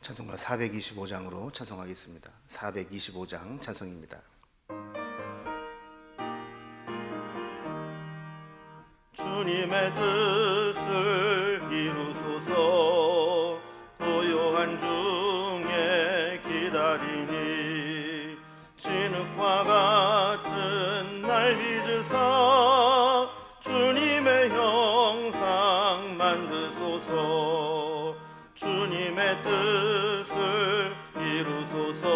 찬송가 425장으로 찬송하겠습니다. 425장 찬송입니다. 주님의 뜻을 이루소서 고요한 중에 기다리니 진흙과 같은 날 빚으사 주님의 형상 만드소서 주님의 뜻을 이루소서.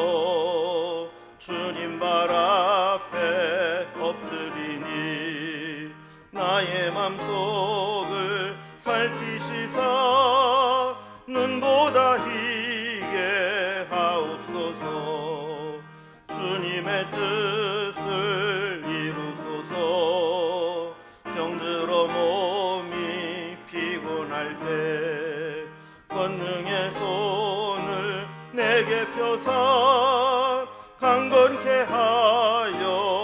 주님 발 앞에 엎드리니 나의 맘속을 살피 펴사 강건케 하여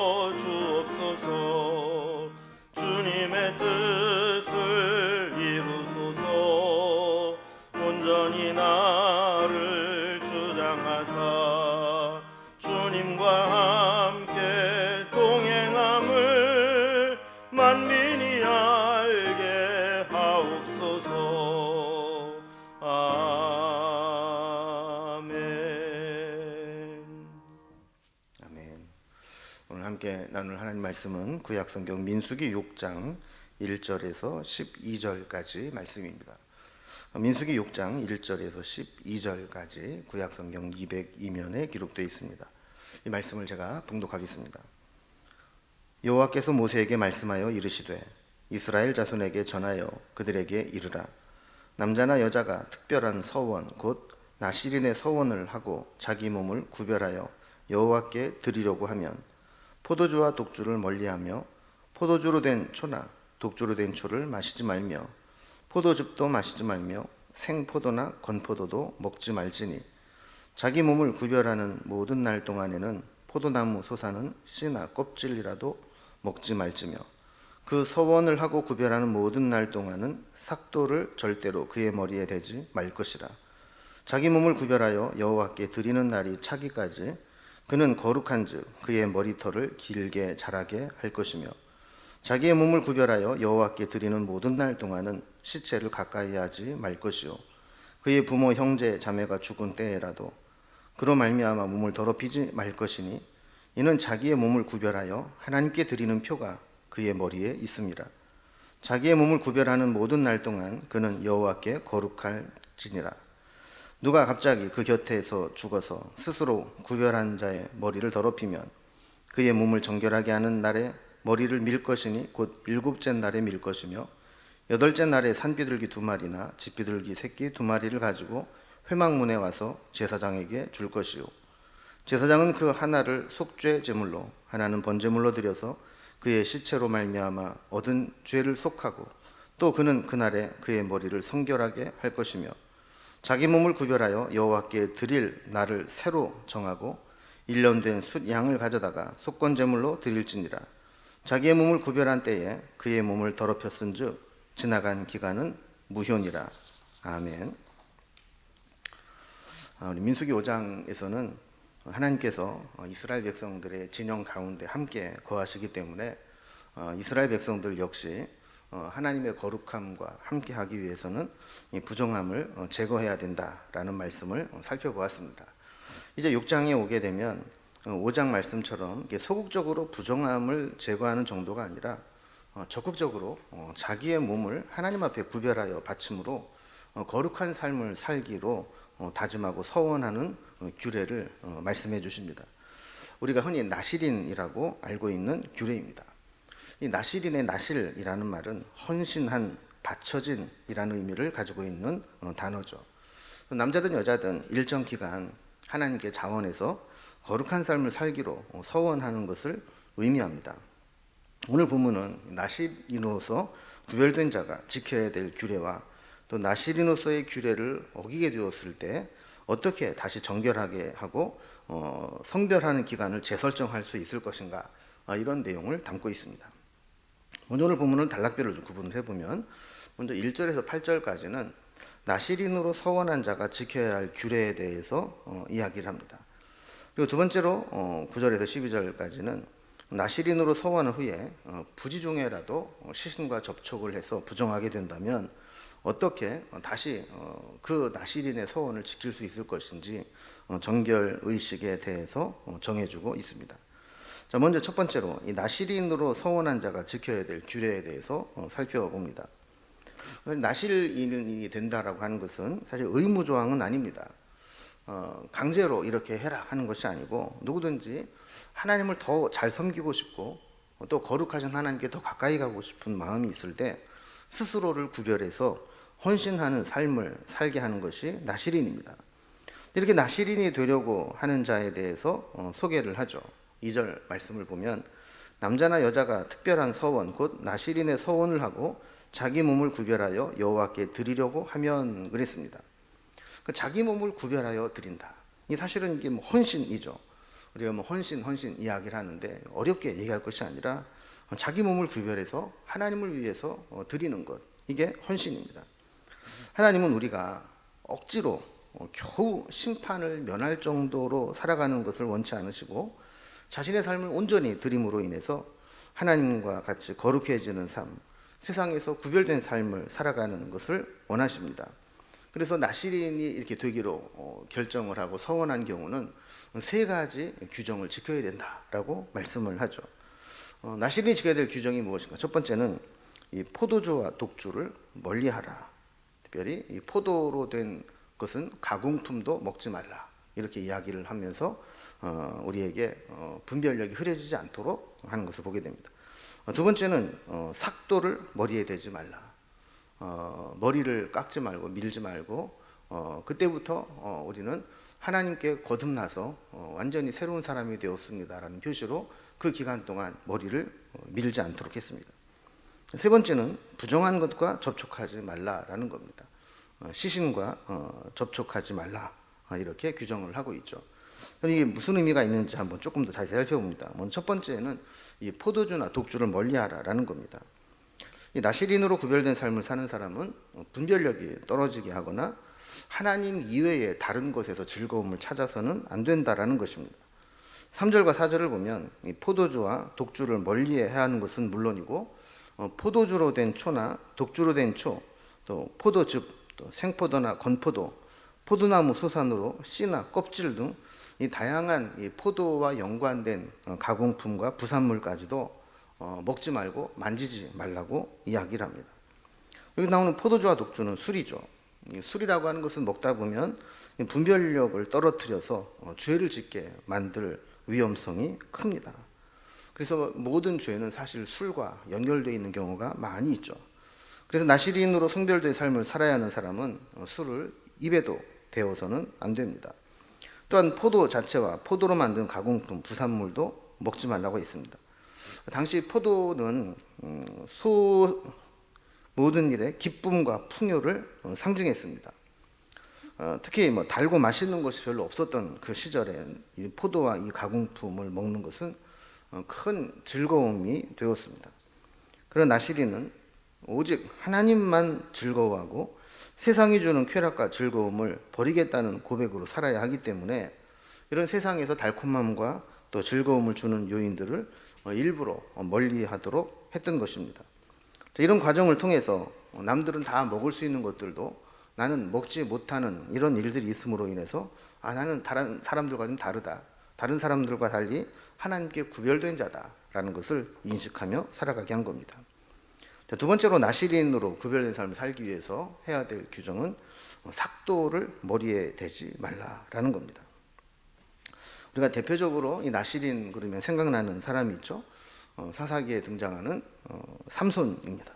하나님 말씀은 구약 성경 민수기 6장 1절에서 12절까지 말씀입니다. 민수기 6장 1절에서 12절까지 구약 성경 202면에 기록되어 있습니다. 이 말씀을 제가 봉독하겠습니다. 여호와께서 모세에게 말씀하여 이르시되 이스라엘 자손에게 전하여 그들에게 이르라 남자나 여자가 특별한 서원 곧 나시린의 서원을 하고 자기 몸을 구별하여 여호와께 드리려고 하면 포도주와 독주를 멀리하며 포도주로 된 초나 독주로 된 초를 마시지 말며 포도즙도 마시지 말며 생포도나 건포도도 먹지 말지니 자기 몸을 구별하는 모든 날 동안에는 포도나무 솟아는 씨나 껍질이라도 먹지 말지며 그 서원을 하고 구별하는 모든 날 동안은 삭도를 절대로 그의 머리에 대지 말 것이라. 자기 몸을 구별하여 여호와께 드리는 날이 차기까지 그는 거룩한즉 그의 머리털을 길게 자라게 할 것이며 자기의 몸을 구별하여 여호와께 드리는 모든 날 동안은 시체를 가까이 하지 말 것이요 그의 부모 형제 자매가 죽은 때에라도 그로 말미암아 몸을 더럽히지 말 것이니 이는 자기의 몸을 구별하여 하나님께 드리는 표가 그의 머리에 있습니다. 자기의 몸을 구별하는 모든 날 동안 그는 여호와께 거룩할지니라. 누가 갑자기 그 곁에서 죽어서 스스로 구별한 자의 머리를 더럽히면 그의 몸을 정결하게 하는 날에 머리를 밀 것이니 곧 일곱째 날에 밀 것이며 여덟째 날에 산비둘기 두 마리나 집비둘기 새끼 두 마리를 가지고 회막문에 와서 제사장에게 줄 것이요. 제사장은 그 하나를 속죄 제물로 하나는 번제물로 드려서 그의 시체로 말미암아 얻은 죄를 속하고 또 그는 그날에 그의 머리를 성결하게 할 것이며 자기 몸을 구별하여 여호와께 드릴 날을 새로 정하고 일년 된 숫 양을 가져다가 속건 제물로 드릴지니라 자기의 몸을 구별한 때에 그의 몸을 더럽혔은즉 지나간 기간은 무효니라 아멘. 아, 우리 민수기 5장에서는 하나님께서 이스라엘 백성들의 진영 가운데 함께 거하시기 때문에 어, 이스라엘 백성들 역시 어, 하나님의 거룩함과 함께하기 위해서는 이 부정함을 어, 제거해야 된다라는 말씀을 살펴보았습니다. 이제 6장에 오게 되면 5장 말씀처럼 소극적으로 부정함을 제거하는 정도가 아니라 적극적으로 자기의 몸을 하나님 앞에 구별하여 바침으로 거룩한 삶을 살기로 다짐하고 서원하는 규례를 말씀해 주십니다. 우리가 흔히 나시린이라고 알고 있는 규례입니다. 이 나시린의 나실이라는 말은 헌신한, 바쳐진이라는 의미를 가지고 있는 단어죠. 남자든 여자든 일정 기간 하나님께 자원해서 거룩한 삶을 살기로 서원하는 것을 의미합니다. 오늘 본문은 나시린으로서 구별된 자가 지켜야 될 규례와 또 나시린으로서의 규례를 어기게 되었을 때 어떻게 다시 정결하게 하고 어, 성별하는 기간을 재설정할 수 있을 것인가 아, 이런 내용을 담고 있습니다. 먼저 오늘 본문은 단락별로 좀 구분을 해보면 먼저 1절에서 8절까지는 나시린으로 서원한 자가 지켜야 할 규례에 대해서 어, 이야기를 합니다. 그리고 두 번째로 어, 9절에서 12절까지는 나시린으로 서원한 후에 어, 부지중에라도 어, 시신과 접촉을 해서 부정하게 된다면 어떻게 어, 다시 어, 그 나시린의 서원을 지킬 수 있을 것인지 어, 정결 의식에 대해서 어, 정해주고 있습니다. 자, 먼저 첫 번째로 이 나시린으로 서원한 자가 지켜야 될 규례에 대해서 어, 살펴봅니다. 나실인이 된다라고 하는 것은 사실 의무 조항은 아닙니다. 어, 강제로 이렇게 해라 하는 것이 아니고 누구든지 하나님을 더 잘 섬기고 싶고 또 거룩하신 하나님께 더 가까이 가고 싶은 마음이 있을 때 스스로를 구별해서 헌신하는 삶을 살게 하는 것이 나시린입니다. 이렇게 나시린이 되려고 하는 자에 대해서 어, 소개를 하죠. 2절 말씀을 보면 남자나 여자가 특별한 서원 곧 나시린의 서원을 하고 자기 몸을 구별하여 여호와께 드리려고 하면 그랬습니다. 그 자기 몸을 구별하여 드린다. 이 사실은 이게 뭐 헌신이죠. 우리가 뭐 헌신 헌신 이야기를 하는데 어렵게 얘기할 것이 아니라 자기 몸을 구별해서 하나님을 위해서 어, 드리는 것 이게 헌신입니다. 하나님은 우리가 억지로 어, 겨우 심판을 면할 정도로 살아가는 것을 원치 않으시고 자신의 삶을 온전히 드림으로 인해서 하나님과 같이 거룩해지는 삶, 세상에서 구별된 삶을 살아가는 것을 원하십니다. 그래서 나시린이 이렇게 되기로 어, 결정을 하고 서원한 경우는 세 가지 규정을 지켜야 된다라고 말씀을 하죠. 어, 나시린이 지켜야 될 규정이 무엇인가? 첫 번째는 이 포도주와 독주를 멀리하라. 특별히 이 포도로 된 것은 가공품도 먹지 말라. 이렇게 이야기를 하면서 어, 우리에게 어, 분별력이 흐려지지 않도록 하는 것을 보게 됩니다. 어, 두 번째는 어, 삭도를 머리에 대지 말라. 어, 머리를 깎지 말고 밀지 말고 어, 그때부터 어, 우리는 하나님께 거듭나서 어, 완전히 새로운 사람이 되었습니다라는 표시로 그 기간 동안 머리를 어, 밀지 않도록 했습니다. 세 번째는 부정한 것과 접촉하지 말라라는 겁니다. 어, 시신과 어, 접촉하지 말라 어, 이렇게 규정을 하고 있죠. 그럼 이게 무슨 의미가 있는지 한번 조금 더 자세히 살펴봅니다. 먼저 첫 번째는 이 포도주나 독주를 멀리하라라는 겁니다. 이 나시린으로 구별된 삶을 사는 사람은 분별력이 떨어지게 하거나 하나님 이외의 다른 것에서 즐거움을 찾아서는 안 된다라는 것입니다. 3절과 4절을 보면 이 포도주와 독주를 멀리해야 하는 것은 물론이고 어, 포도주로 된 초나 독주로 된 초, 또 포도즙, 또 생포도나 건포도, 포도나무 수산으로 씨나 껍질 등 이 다양한 이 포도와 연관된 어, 가공품과 부산물까지도 어, 먹지 말고 만지지 말라고 이야기를 합니다. 여기 나오는 포도주와 독주는 술이죠. 이 술이라고 하는 것은 먹다 보면 이 분별력을 떨어뜨려서 어, 죄를 짓게 만들 위험성이 큽니다. 그래서 모든 죄는 사실 술과 연결되어 있는 경우가 많이 있죠. 그래서 나시린으로 성별된 삶을 살아야 하는 사람은 어, 술을 입에도 대어서는 안 됩니다. 또한 포도 자체와 포도로 만든 가공품, 부산물도 먹지 말라고 했습니다. 당시 포도는 음, 소 모든 일에 기쁨과 풍요를 어, 상징했습니다. 어, 특히 뭐 달고 맛있는 것이 별로 없었던 그 시절에 이 포도와 이 가공품을 먹는 것은 어, 큰 즐거움이 되었습니다. 그런 나시리는 오직 하나님만 즐거워하고 세상이 주는 쾌락과 즐거움을 버리겠다는 고백으로 살아야 하기 때문에 이런 세상에서 달콤함과 또 즐거움을 주는 요인들을 어, 일부러 멀리 하도록 했던 것입니다. 이런 과정을 통해서 남들은 다 먹을 수 있는 것들도 나는 먹지 못하는 이런 일들이 있음으로 인해서 아 나는 다른 사람들과 좀 다르다. 다른 사람들과 달리 하나님께 구별된 자다라는 것을 인식하며 살아가게 한 겁니다. 자, 두 번째로 나시린으로 구별된 삶을 살기 위해서 해야 될 규정은 삭도를 머리에 대지 말라라는 겁니다. 우리가 대표적으로 이 나시린 그러면 생각나는 사람이 있죠. 어, 사사기에 등장하는 어, 삼손입니다.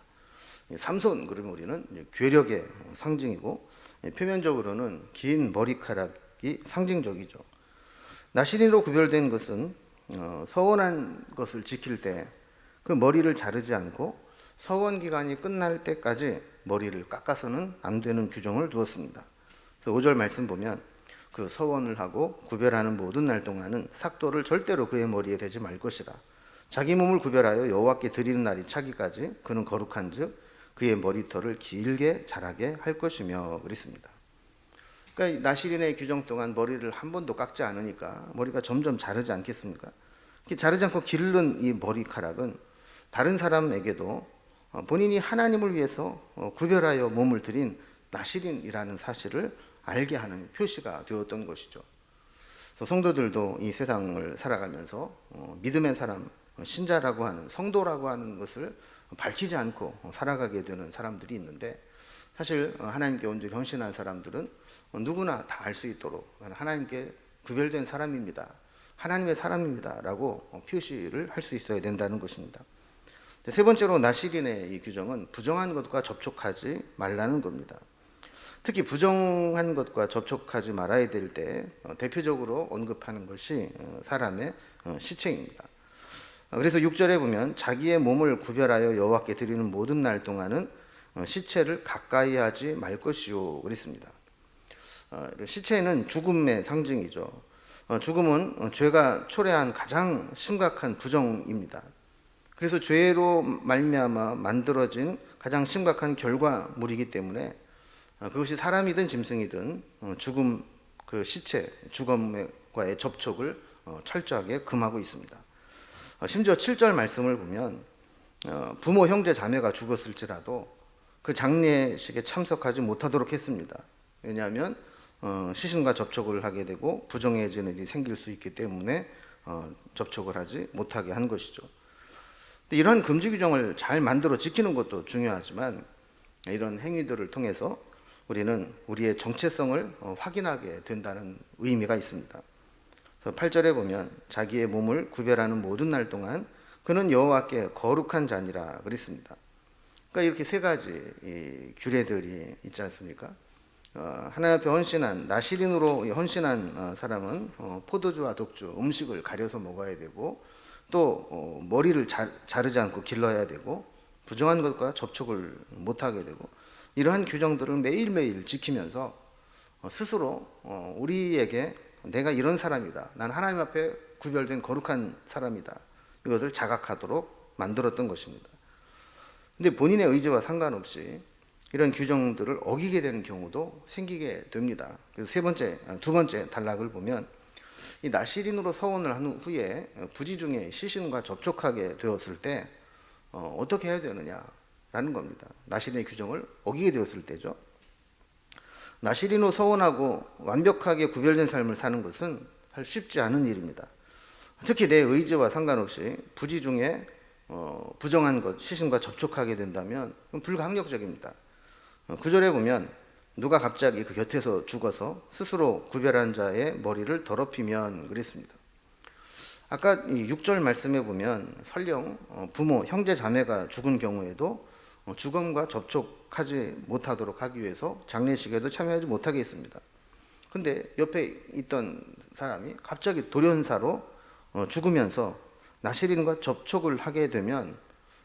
이 삼손 그러면 우리는 괴력의 상징이고 예, 표면적으로는 긴 머리카락이 상징적이죠. 나시린으로 구별된 것은 어, 서원한 것을 지킬 때 그 머리를 자르지 않고 서원 기간이 끝날 때까지 머리를 깎아서는 안 되는 규정을 두었습니다. 그래서 5절 말씀 보면 그 서원을 하고 구별하는 모든 날 동안은 삭도를 절대로 그의 머리에 대지 말 것이라. 자기 몸을 구별하여 여호와께 드리는 날이 차기까지 그는 거룩한즉 그의 머리털을 길게 자라게 할 것이며 그랬습니다. 그러니까 이 나시린의 규정 동안 머리를 한 번도 깎지 않으니까 머리가 점점 자르지 않겠습니까? 자르지 않고 기른 이 머리카락은 다른 사람에게도 어, 본인이 하나님을 위해서 어, 구별하여 몸을 들인 나시린이라는 사실을 알게 하는 표시가 되었던 것이죠. 성도들도 이 세상을 살아가면서 어, 믿음의 사람, 어, 신자라고 하는 성도라고 하는 것을 밝히지 않고 어, 살아가게 되는 사람들이 있는데 사실 어, 하나님께 온전히 헌신한 사람들은 어, 누구나 다 알 수 있도록 하나님께 구별된 사람입니다. 하나님의 사람입니다라고 어, 표시를 할 수 있어야 된다는 것입니다. 세 번째로 나시린의 이 규정은 부정한 것과 접촉하지 말라는 겁니다. 특히 부정한 것과 접촉하지 말아야 될 때 대표적으로 언급하는 것이 어, 사람의 어, 시체입니다. 어, 그래서 6절에 보면 자기의 몸을 구별하여 여호와께 드리는 모든 날 동안은 어, 시체를 가까이 하지 말 것이요 그랬습니다. 어, 시체는 죽음의 상징이죠. 어, 죽음은 어, 죄가 초래한 가장 심각한 부정입니다. 그래서 죄로 말미암아 만들어진 가장 심각한 결과물이기 때문에 어, 그것이 사람이든 짐승이든 어, 죽음 그 시체 죽음과의 접촉을 어, 철저하게 금하고 있습니다. 어, 심지어 7절 말씀을 보면 어, 부모 형제 자매가 죽었을지라도 그 장례식에 참석하지 못하도록 했습니다. 왜냐하면 어, 시신과 접촉을 하게 되고 부정해지는 일이 생길 수 있기 때문에 어, 접촉을 하지 못하게 한 것이죠. 이러한 금지 규정을 잘 만들어 지키는 것도 중요하지만 이런 행위들을 통해서 우리는 우리의 정체성을 어, 확인하게 된다는 의미가 있습니다. 그래서 8절에 보면 자기의 몸을 구별하는 모든 날 동안 그는 여호와께 거룩한 자니라 그랬습니다. 그러니까 이렇게 세 가지 이 규례들이 있지 않습니까? 어, 하나님 앞에 헌신한 나시린으로 헌신한 어, 사람은 어, 포도주와 독주 음식을 가려서 먹어야 되고 또 어, 머리를 자, 자르지 않고 길러야 되고 부정한 것과 접촉을 못하게 되고 이러한 규정들을 매일매일 지키면서 어, 스스로 어, 우리에게 내가 이런 사람이다. 난 하나님 앞에 구별된 거룩한 사람이다. 이것을 자각하도록 만들었던 것입니다. 근데 본인의 의지와 상관없이 이런 규정들을 어기게 되는 경우도 생기게 됩니다. 그래서 세 번째, 아, 두 번째 단락을 보면 이 나시린으로 서원을 한 후에 부지 중에 시신과 접촉하게 되었을 때 어, 어떻게 해야 되느냐라는 겁니다. 나시린의 규정을 어기게 되었을 때죠. 나시린으로 서원하고 완벽하게 구별된 삶을 사는 것은 쉽지 않은 일입니다. 특히 내 의지와 상관없이 부지 중에 어, 부정한 것, 시신과 접촉하게 된다면 불가항력적입니다. 어, 구절에 보면 누가 갑자기 그 곁에서 죽어서 스스로 구별한 자의 머리를 더럽히면 그랬습니다. 아까 이 6절 말씀에 보면 설령 어, 부모, 형제, 자매가 죽은 경우에도 어, 죽음과 접촉하지 못하도록 하기 위해서 장례식에도 참여하지 못하게 했습니다. 근데 옆에 있던 사람이 갑자기 돌연사로 어, 죽으면서 나시린과 접촉을 하게 되면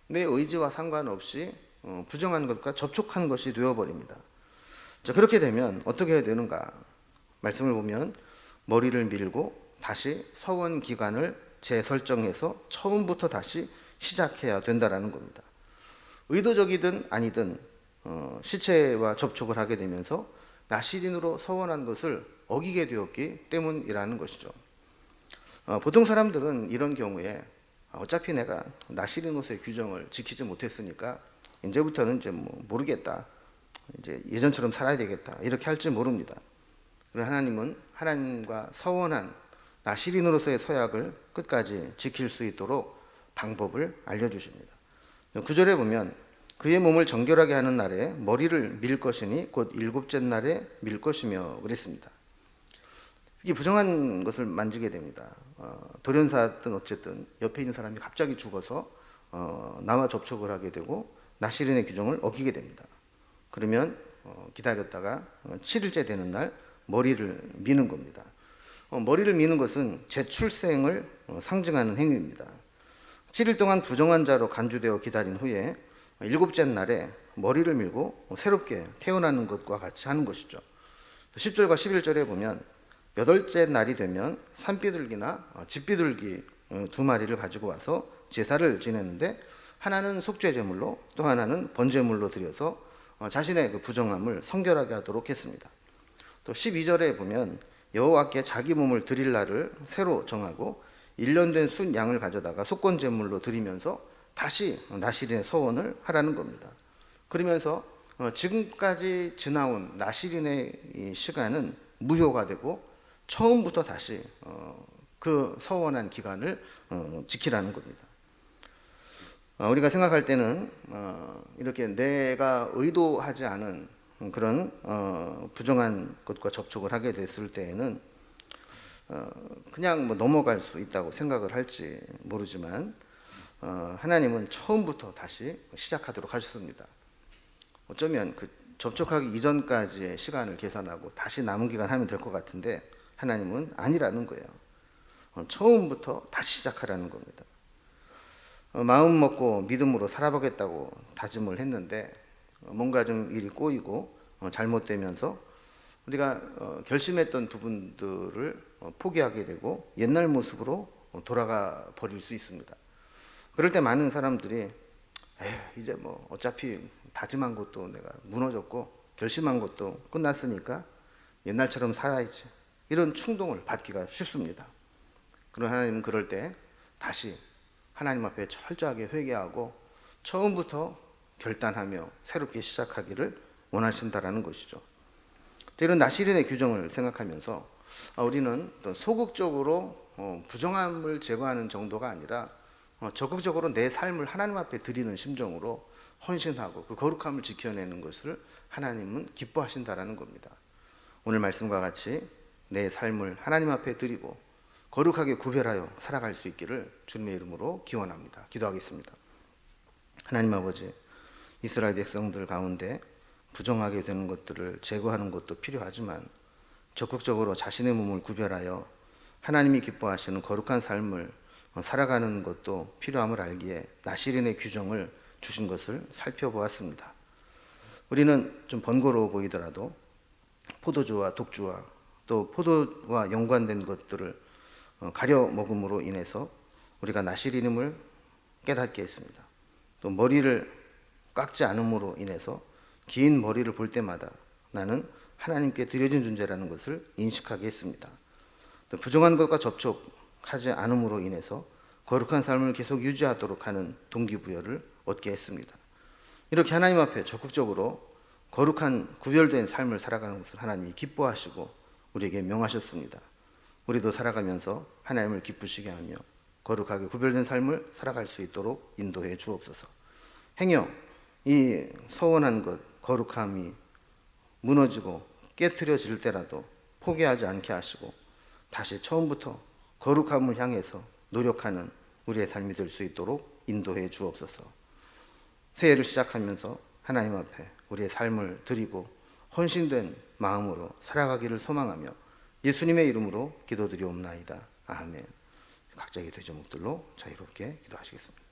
내 의지와 상관없이 어, 부정한 것과 접촉한 것이 되어버립니다. 자, 그렇게 되면 어떻게 해야 되는가? 말씀을 보면 머리를 밀고 다시 서원 기간을 재설정해서 처음부터 다시 시작해야 된다라는 겁니다. 의도적이든 아니든 어, 시체와 접촉을 하게 되면서 나시린으로 서원한 것을 어기게 되었기 때문이라는 것이죠. 어, 보통 사람들은 이런 경우에 어차피 내가 나시린으로서의 규정을 지키지 못했으니까 이제부터는 이제 뭐 모르겠다. 이제 예전처럼 살아야 되겠다. 이렇게 할지 모릅니다. 그러나 하나님은 하나님과 서원한 나시린으로서의 서약을 끝까지 지킬 수 있도록 방법을 알려주십니다. 구절에 보면 그의 몸을 정결하게 하는 날에 머리를 밀 것이니 곧 일곱째 날에 밀 것이며 그랬습니다. 이게 부정한 것을 만지게 됩니다. 어, 돌연사든 어쨌든 옆에 있는 사람이 갑자기 죽어서 어, 나와 접촉을 하게 되고 나시린의 규정을 어기게 됩니다. 그러면 어, 기다렸다가 어, 7일째 되는 날 머리를 미는 겁니다. 어, 머리를 미는 것은 재출생을 어, 상징하는 행위입니다. 7일 동안 부정한 자로 간주되어 기다린 후에 일곱째 날에 머리를 밀고 새롭게 태어나는 것과 같이 하는 것이죠. 10절과 11절에 보면 여덟째 날이 되면 산비둘기나 어, 집비둘기 어, 두 마리를 가지고 와서 제사를 지내는데 하나는 속죄 제물로 또 하나는 번제물로 드려서 어, 자신의 그 부정함을 성결하게 하도록 했습니다. 또 12절에 보면 여호와께 자기 몸을 드릴 날을 새로 정하고 1년 된 순 양을 가져다가 속건 제물로 드리면서 다시 나시린의 서원을 하라는 겁니다. 그러면서 어, 지금까지 지나온 나시린의 이 시간은 무효가 되고 처음부터 다시 어, 그 서원한 기간을 어, 지키라는 겁니다. 어, 우리가 생각할 때는 어, 이렇게 내가 의도하지 않은 그런 어, 부정한 것과 접촉을 하게 됐을 때에는 어, 그냥 뭐 넘어갈 수 있다고 생각을 할지 모르지만 어, 하나님은 처음부터 다시 시작하도록 하셨습니다. 어쩌면 그 접촉하기 이전까지의 시간을 계산하고 다시 남은 기간 하면 될 것 같은데 하나님은 아니라는 거예요. 어, 처음부터 다시 시작하라는 겁니다. 어, 마음 먹고 믿음으로 살아보겠다고 다짐을 했는데 어, 뭔가 좀 일이 꼬이고 어, 잘못되면서 우리가 어, 결심했던 부분들을 어, 포기하게 되고 옛날 모습으로 어, 돌아가 버릴 수 있습니다. 그럴 때 많은 사람들이 이제 뭐 어차피 다짐한 것도 내가 무너졌고 결심한 것도 끝났으니까 옛날처럼 살아야지 이런 충동을 받기가 쉽습니다. 그러나 하나님은 그럴 때 다시 하나님 앞에 철저하게 회개하고 처음부터 결단하며 새롭게 시작하기를 원하신다라는 것이죠. 또 이런 나시린의 규정을 생각하면서 아, 우리는 또 소극적으로 어, 부정함을 제거하는 정도가 아니라 어, 적극적으로 내 삶을 하나님 앞에 드리는 심정으로 헌신하고 그 거룩함을 지켜내는 것을 하나님은 기뻐하신다라는 겁니다. 오늘 말씀과 같이 내 삶을 하나님 앞에 드리고 거룩하게 구별하여 살아갈 수 있기를 주님의 이름으로 기원합니다. 기도하겠습니다. 하나님 아버지, 이스라엘 백성들 가운데 부정하게 되는 것들을 제거하는 것도 필요하지만 적극적으로 자신의 몸을 구별하여 하나님이 기뻐하시는 거룩한 삶을 살아가는 것도 필요함을 알기에 나시린의 규정을 주신 것을 살펴보았습니다. 우리는 좀 번거로워 보이더라도 포도주와 독주와 또 포도와 연관된 것들을 어, 가려 먹음으로 인해서 우리가 나시린임을 깨닫게 했습니다. 또 머리를 깎지 않음으로 인해서 긴 머리를 볼 때마다 나는 하나님께 드려진 존재라는 것을 인식하게 했습니다. 또 부정한 것과 접촉하지 않음으로 인해서 거룩한 삶을 계속 유지하도록 하는 동기부여를 얻게 했습니다. 이렇게 하나님 앞에 적극적으로 거룩한 구별된 삶을 살아가는 것을 하나님이 기뻐하시고 우리에게 명하셨습니다. 우리도 살아가면서 하나님을 기쁘시게 하며 거룩하게 구별된 삶을 살아갈 수 있도록 인도해 주옵소서. 행여 이 서원한 것, 거룩함이 무너지고 깨트려질 때라도 포기하지 않게 하시고 다시 처음부터 거룩함을 향해서 노력하는 우리의 삶이 될 수 있도록 인도해 주옵소서. 새해를 시작하면서 하나님 앞에 우리의 삶을 드리고 헌신된 마음으로 살아가기를 소망하며 예수님의 이름으로 기도드리옵나이다. 아멘. 각자의 대제목들로 자유롭게 기도하시겠습니다.